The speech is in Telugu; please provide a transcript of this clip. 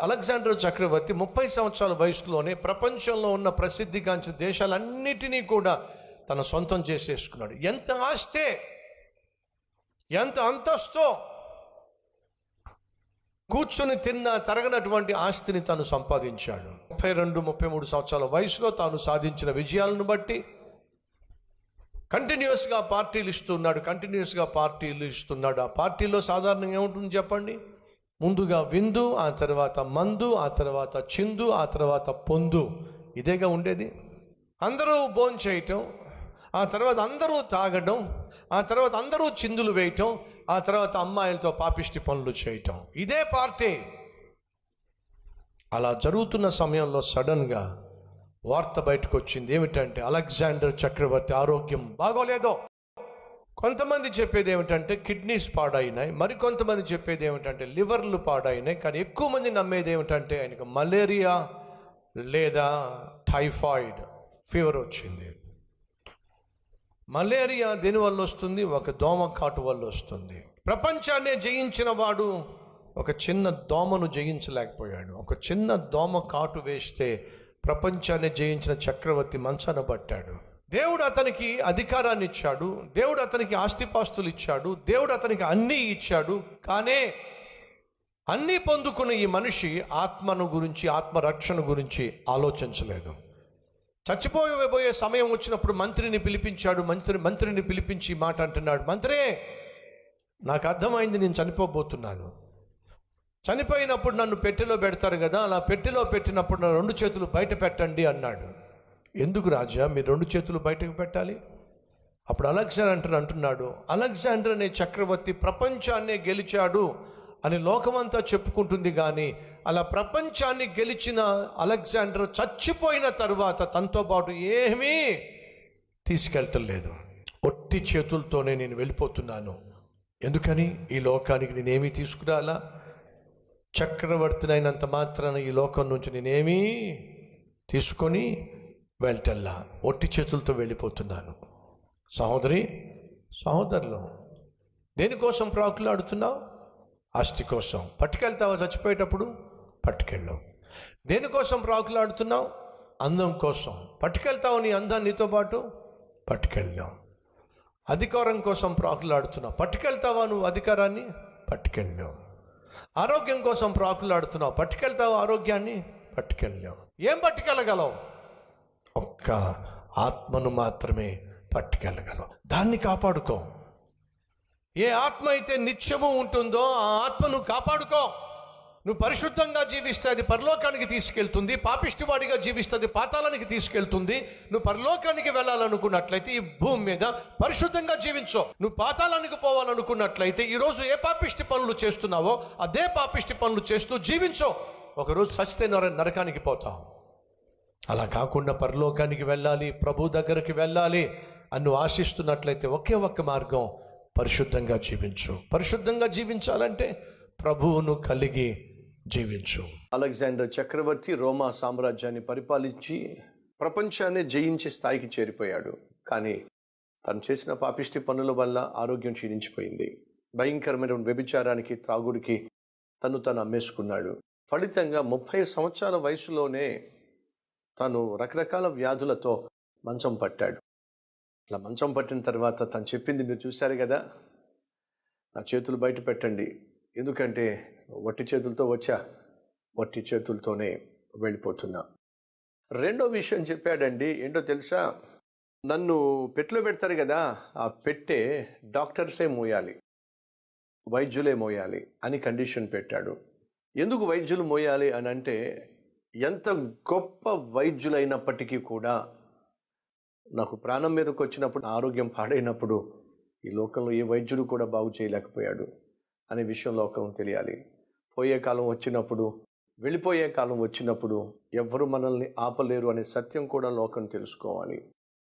అలెగ్జాండర్ చక్రవర్తి ముప్పై సంవత్సరాల వయసులోనే ప్రపంచంలో ఉన్న ప్రసిద్ధిగాంచిన దేశాలన్నిటినీ కూడా తన సొంతం చేసేసుకున్నాడు. ఎంత ఆస్తే ఎంత అంతస్తో కూర్చుని తిన్న తరగనటువంటి ఆస్తిని తాను సంపాదించాడు. ముప్పై రెండు ముప్పై మూడు సంవత్సరాల వయసులో తాను సాధించిన విజయాలను బట్టి కంటిన్యూస్గా పార్టీలు ఇస్తున్నాడు కంటిన్యూస్గా పార్టీలు ఇస్తున్నాడు. ఆ పార్టీలో సాధారణంగా ఏముంటుంది చెప్పండి? ముందుగా విందు ఆ తర్వాత మందు ఆ తర్వాత చిందు ఆ తర్వాత పొందు. ఇదేగా ఉండేది. అందరూ భోజనం చేయటం ఆ తర్వాత అందరూ తాగడం ఆ తర్వాత అందరూ చిందులు వేయటం ఆ తర్వాత అమ్మాయిలతో పాపిష్టి పనులు చేయటం. ఇదే పార్టీ. అలా జరుగుతున్న సమయంలో సడన్గా వార్త బయటకు వచ్చింది ఏమిటంటే అలెగ్జాండర్ చక్రవర్తి ఆరోగ్యం బాగోలేదో. కొంతమంది చెప్పేది ఏమిటంటే కిడ్నీస్ పాడైనాయి మరికొంతమంది చెప్పేది ఏమిటంటే లివర్లు పాడైనాయి కానీ ఎక్కువ మంది నమ్మేది ఏమిటంటే ఆయనకు మలేరియా లేదా టైఫాయిడ్ ఫీవర్ వచ్చింది. మలేరియా దేని వల్ల వస్తుంది? ఒక దోమ కాటు వల్ల వస్తుంది. ప్రపంచాన్నే జయించిన వాడు ఒక చిన్న దోమను జయించలేకపోయాడు. ఒక చిన్న దోమ కాటు వేస్తే ప్రపంచాన్ని జయించిన చక్రవర్తి మంచాన పట్టాడు. దేవుడు అతనికి అధికారాన్ని ఇచ్చాడు దేవుడు అతనికి ఆస్తిపాస్తులు ఇచ్చాడు దేవుడు అతనికి అన్నీ ఇచ్చాడు కానీ అన్నీ పొందుకున్న ఈ మనిషి ఆత్మను గురించి ఆత్మరక్షణ గురించి ఆలోచించలేదు. చచ్చిపోయబోయే సమయం వచ్చినప్పుడు మంత్రిని పిలిపించాడు మంత్రి మంత్రిని పిలిపించి మాట అంటున్నాడు మంత్రి నాకు అర్థమైంది నేను చనిపోబోతున్నాను. చనిపోయినప్పుడు నన్ను పెట్టెలో పెడతారు కదా అలా పెట్టెలో పెట్టినప్పుడు నా రెండు చేతులు బయట పెట్టండి అన్నాడు. ఎందుకు రాజా? మీరు రెండు చేతులు బయటకు పెట్టాలి? అప్పుడు అలెగ్జాండర్ అంటున్నాడు అలెగ్జాండర్ అనే చక్రవర్తి ప్రపంచాన్నే గెలిచాడు అని లోకమంతా చెప్పుకుంటుంది కానీ అలా ప్రపంచాన్ని గెలిచిన అలెగ్జాండర్ చచ్చిపోయిన తర్వాత తనతో పాటు ఏమీ తీసుకెళ్తలేదు. ఒట్టి చేతులతోనే నేను వెళ్ళిపోతున్నాను. ఎందుకని? ఈ లోకానికి నేనేమీ తీసుకురాలా? చక్రవర్తినైనంత మాత్రాన ఈ లోకం నుంచి నేనేమీ తీసుకొని వెళ్ళటల్లా ఒట్టి చేతులతో వెళ్ళిపోతున్నాను. సహోదరి సహోదరులు దేనికోసం ప్రాకులాడుతున్నావు? ఆస్తి కోసం. పట్టుకెళ్తావా చచ్చిపోయేటప్పుడు? పట్టుకెళ్ళావు. దేనికోసం ప్రాకులాడుతున్నావు? అందం కోసం. పట్టుకెళ్తావు నీ అందాన్ని నీతో పాటు? పట్టుకెళ్ళావు. అధికారం కోసం ప్రాకులాడుతున్నావు. పట్టుకెళ్తావా నువ్వు అధికారాన్ని? పట్టుకెళ్ళావు. ఆరోగ్యం కోసం ప్రాకులాడుతున్నావు. పట్టుకెళ్తావు ఆరోగ్యాన్ని? పట్టుకెళ్ళావు. ఏం పట్టుకెళ్ళగలవు? ఒక్క ఆత్మను మాత్రమే పట్టుకెళ్ళగలం దాన్ని కాపాడుకో. ఏ ఆత్మ అయితే నిత్యము ఉంటుందో ఆ ఆత్మను కాపాడుకో. నువ్వు పరిశుద్ధంగా జీవిస్తే అది పరలోకానికి తీసుకెళ్తుంది పాపిష్టివాడిగా జీవిస్తే అది పాతాళానికి తీసుకెళ్తుంది. నువ్వు పరలోకానికి వెళ్ళాలనుకున్నట్లయితే ఈ భూమి మీద పరిశుద్ధంగా జీవించో. నువ్వు పాతాళానికి పోవాలనుకున్నట్లయితే ఈరోజు ఏ పాపిష్టి పనులు చేస్తున్నావో అదే పాపిష్టి పనులు చేస్తూ జీవించో. ఒకరోజు చచ్చితే నరకానికి పోతావు. అలా కాకుండా పరలోకానికి వెళ్ళాలి ప్రభు దగ్గరికి వెళ్ళాలి అని ఆశిస్తున్నట్లయితే ఒకే ఒక్క మార్గం పరిశుద్ధంగా జీవించు. పరిశుద్ధంగా జీవించాలంటే ప్రభువును కలిగి జీవించు. అలెగ్జాండర్ చక్రవర్తి రోమా సామ్రాజ్యాన్ని పరిపాలించి ప్రపంచాన్ని జయించే స్థాయికి చేరిపోయాడు. కానీ తను చేసిన పాపిష్టి పనుల వల్ల ఆరోగ్యం క్షీణించిపోయింది. భయంకరమైన వ్యభిచారానికి త్రాగుడికి తను తను అమ్మేసుకున్నాడు. ఫలితంగా ముప్పై సంవత్సరాల వయసులోనే తను రకరకాల వ్యాధులతో మంచం పట్టాడు. అట్లా మంచం పట్టిన తర్వాత తను చెప్పింది మీరు చూశారు కదా? నా చేతులు బయట పెట్టండి. ఎందుకంటే వట్టి చేతులతో వచ్చా? వట్టి చేతులతోనే వెళ్ళిపోతున్నా. రెండో విషయం చెప్పాడండి ఏంటో తెలుసా? నన్ను పెట్టులో పెడతారు కదా ఆ పెట్టే డాక్టర్సే మోయాలి. వైద్యులే మోయాలి అని కండిషన్ పెట్టాడు. ఎందుకు వైద్యులు మోయాలి అని అంటే ఎంత గొప్ప వైద్యులైనప్పటికీ కూడా నాకు ప్రాణం మీదకి వచ్చినప్పుడు ఆరోగ్యం పాడైనప్పుడు ఈ లోకంలో ఏ వైద్యుడు కూడా బాగు చేయలేకపోయాడు అనే విషయం లోకం తెలియాలి. పోయే కాలం వచ్చినప్పుడు వెళ్ళిపోయే కాలం వచ్చినప్పుడు ఎవరు మనల్ని ఆపలేరు అనే సత్యం కూడా లోకం తెలుసుకోవాలి.